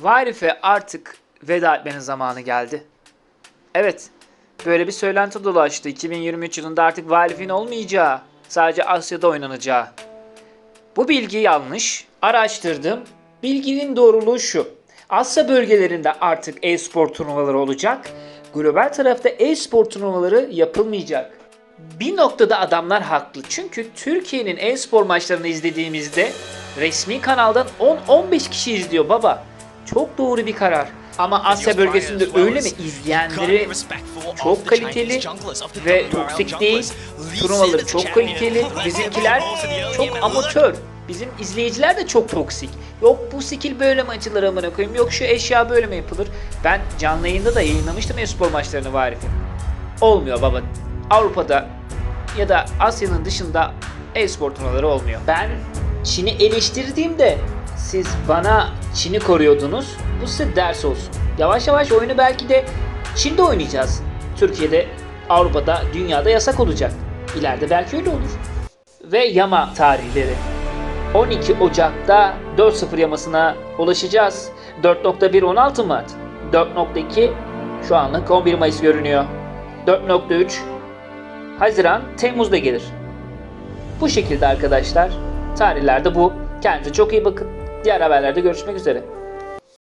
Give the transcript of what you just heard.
Varif'e artık veda etmenin zamanı geldi. Evet, böyle bir söylenti dolaştı. 2023 yılında artık Varif'in olmayacağı, sadece Asya'da oynanacağı. Bu bilgi yanlış. Araştırdım. Bilginin doğruluğu şu. Asya bölgelerinde artık e-spor turnuvaları olacak. Global tarafta e-spor turnuvaları yapılmayacak. Bir noktada adamlar haklı. Çünkü Türkiye'nin e-spor maçlarını izlediğimizde resmi kanaldan 10-15 kişi izliyor baba. Çok doğru bir karar. Ama Asya bölgesinde öyle mi? İzleyenleri çok kaliteli ve toksik değil. Turnuvaları çok kaliteli. Bizimkiler çok amatör. Bizim izleyiciler de çok toksik. Yok bu skill böyle mi açılır amına koyayım. Yok şu eşya böyle mi yapılır. Ben canlı yayında da yayınlamıştım e-spor maçlarını Varif'in. Olmuyor baba. Avrupa'da ya da Asya'nın dışında e-spor turnuvaları olmuyor. Ben Çin'i eleştirdiğimde siz bana Çin'i koruyordunuz. Bu size ders olsun. Yavaş yavaş oyunu belki de Çin'de oynayacağız. Türkiye'de, Avrupa'da, dünyada yasak olacak. İleride belki öyle olur. Ve yama tarihleri. 12 Ocak'ta 4-0 yamasına ulaşacağız. 4.1 16 Mart. 4.2 şu anlık 11 Mayıs görünüyor. 4.3 Haziran, Temmuz'da gelir. Bu şekilde arkadaşlar. Tarihlerde bu. Kendinize çok iyi bakın. Diğer haberlerde görüşmek üzere.